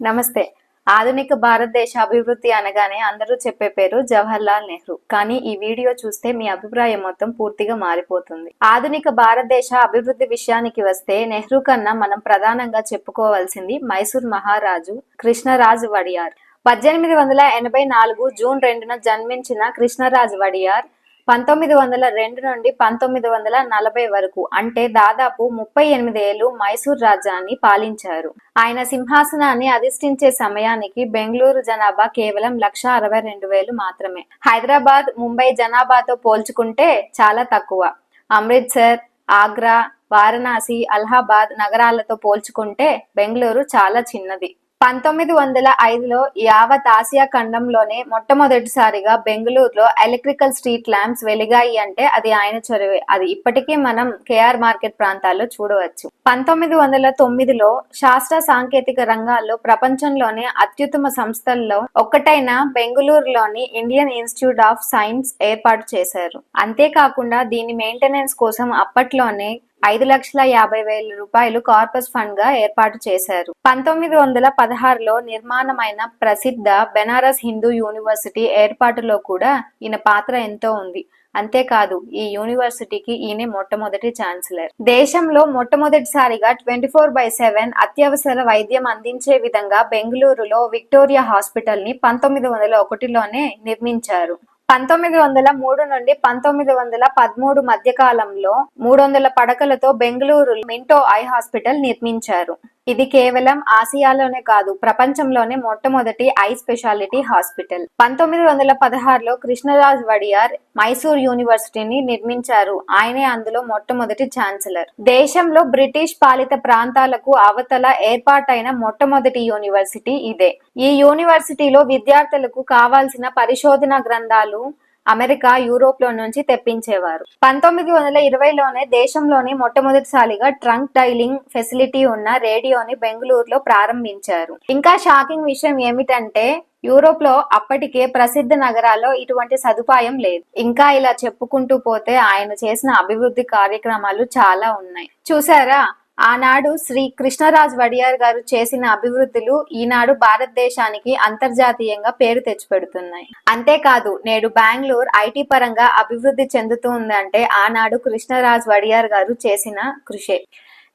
నమస్తే. ఆధునిక భారతదేశ అభివృద్ధి అనగానే అందరూ చెప్పే పేరు జవహర్లాల్ నెహ్రూ. కానీ ఈ వీడియో చూస్తే మీ అభిప్రాయం మొత్తం పూర్తిగా మారిపోతుంది. ఆధునిక భారతదేశ అభివృద్ధి విషయానికి వస్తే నెహ్రూ కన్నా మనం ప్రధానంగా చెప్పుకోవాల్సింది మైసూర్ మహారాజు కృష్ణరాజు వడియార్. పద్దెనిమిది వందల ఎనభై నాలుగు జూన్ రెండున జన్మించిన కృష్ణరాజు వడియార్ పంతొమ్మిది వందల రెండు నుండి పంతొమ్మిది వందల నలభై వరకు అంటే దాదాపు ముప్పై ఎనిమిది ఏళ్ళు మైసూర్ రాజ్యాన్ని పాలించారు. ఆయన సింహాసనాన్ని అధిష్ఠించే సమయానికి బెంగళూరు జనాభా కేవలం లక్ష అరవై రెండు వేలు మాత్రమే. హైదరాబాద్ ముంబై జనాభాతో పోల్చుకుంటే చాలా తక్కువ. అమృత్సర్ ఆగ్రా వారణాసి అలహాబాద్ నగరాలతో పోల్చుకుంటే బెంగళూరు చాలా చిన్నది. పంతొమ్మిది వందల ఐదులో యావత్ ఆసియా ఖండంలోనే మొట్టమొదటిసారిగా బెంగళూరులో ఎలక్ట్రికల్ స్ట్రీట్ ల్యాంప్స్ వెలిగాయి అంటే అది ఆయన చొరవే. అది ఇప్పటికీ మనం కేఆర్ మార్కెట్ ప్రాంతాల్లో చూడవచ్చు. పంతొమ్మిది వందల తొమ్మిదిలో శాస్త్ర సాంకేతిక రంగాల్లో ప్రపంచంలోనే అత్యుత్తమ సంస్థల్లో ఒక్కటైన బెంగళూరులోని ఇండియన్ ఇన్స్టిట్యూట్ ఆఫ్ సైన్స్ ఏర్పాటు చేశారు. అంతేకాకుండా దీని మెయింటెనెన్స్ కోసం అప్పట్లోనే ఐదు లక్షల యాభై వేల రూపాయలు కార్పస్ ఫండ్గా ఏర్పాటు చేశారు. పంతొమ్మిది వందల పదహారులో నిర్మాణమైన ప్రసిద్ధ బెనారస్ హిందూ యూనివర్సిటీ ఏర్పాటులో కూడా ఈయన పాత్ర ఎంతో ఉంది. అంతేకాదు ఈ యూనివర్సిటీకి ఈయన మొట్టమొదటి ఛాన్సలర్. దేశంలో మొట్టమొదటిసారిగా ట్వంటీ ఫోర్ బై సెవెన్ అత్యవసర వైద్యం అందించే విధంగా బెంగళూరులో విక్టోరియా హాస్పిటల్ని పంతొమ్మిది వందల ఒకటిలోనే నిర్మించారు. పంతొమ్మిది వందల మూడు నుండి పంతొమ్మిది వందల పదమూడు మధ్య కాలంలో మూడు వందల పడకలతో బెంగళూరు మింటో ఐ హాస్పిటల్ నిర్మించారు. ఇది కేవలం ఆసియాలోనే కాదు ప్రపంచంలోనే మొట్టమొదటి ఐ స్పెషాలిటీ హాస్పిటల్. పంతొమ్మిది వందల పదహారులో కృష్ణరాజ్ వడియార్ మైసూర్ యూనివర్సిటీని నిర్మించారు. ఆయనే అందులో మొట్టమొదటి ఛాన్సలర్. దేశంలో బ్రిటిష్ పాలిత ప్రాంతాలకు అవతల ఏర్పాటైన మొట్టమొదటి యూనివర్సిటీ ఇదే. ఈ యూనివర్సిటీలో విద్యార్థులకు కావాల్సిన పరిశోధన గ్రంథాలు అమెరికా యూరోప్లో నుంచి తెప్పించేవారు. పంతొమ్మిది వందల ఇరవైలోనే దేశంలోని మొట్టమొదటిసారిగా ట్రంక్ డైలింగ్ ఫెసిలిటీ ఉన్న రేడియోని బెంగళూరులో ప్రారంభించారు. ఇంకా షాకింగ్ విషయం ఏమిటంటే యూరోప్లో అప్పటికే ప్రసిద్ధ నగరాల్లో ఇటువంటి సదుపాయం లేదు. ఇంకా ఇలా చెప్పుకుంటూ పోతే ఆయన చేసిన అభివృద్ధి కార్యక్రమాలు చాలా ఉన్నాయి. చూసారా ఆనాడు శ్రీ కృష్ణరాజ్ వడియార్ గారు చేసిన అభివృద్ధులు ఈనాడు భారతదేశానికి అంతర్జాతీయంగా పేరు తెచ్చిపెడుతున్నాయి. అంతేకాదు నేడు బెంగళూరు ఐటీ పరంగా అభివృద్ధి చెందుతుందంటే ఆనాడు కృష్ణరాజ్ వడియార్ గారు చేసిన కృషే.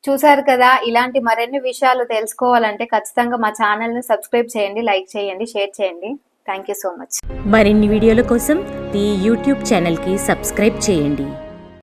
చూసారు కదా ఇలాంటి మరిన్ని విషయాలు తెలుసుకోవాలంటే ఖచ్చితంగా మా ఛానల్ని సబ్స్క్రైబ్ చేయండి లైక్ చేయండి షేర్ చేయండి. Thank you so much. మరిన్ని వీడియోల కోసం ఈ యూట్యూబ్ ఛానల్కి సబ్స్క్రైబ్ చేయండి.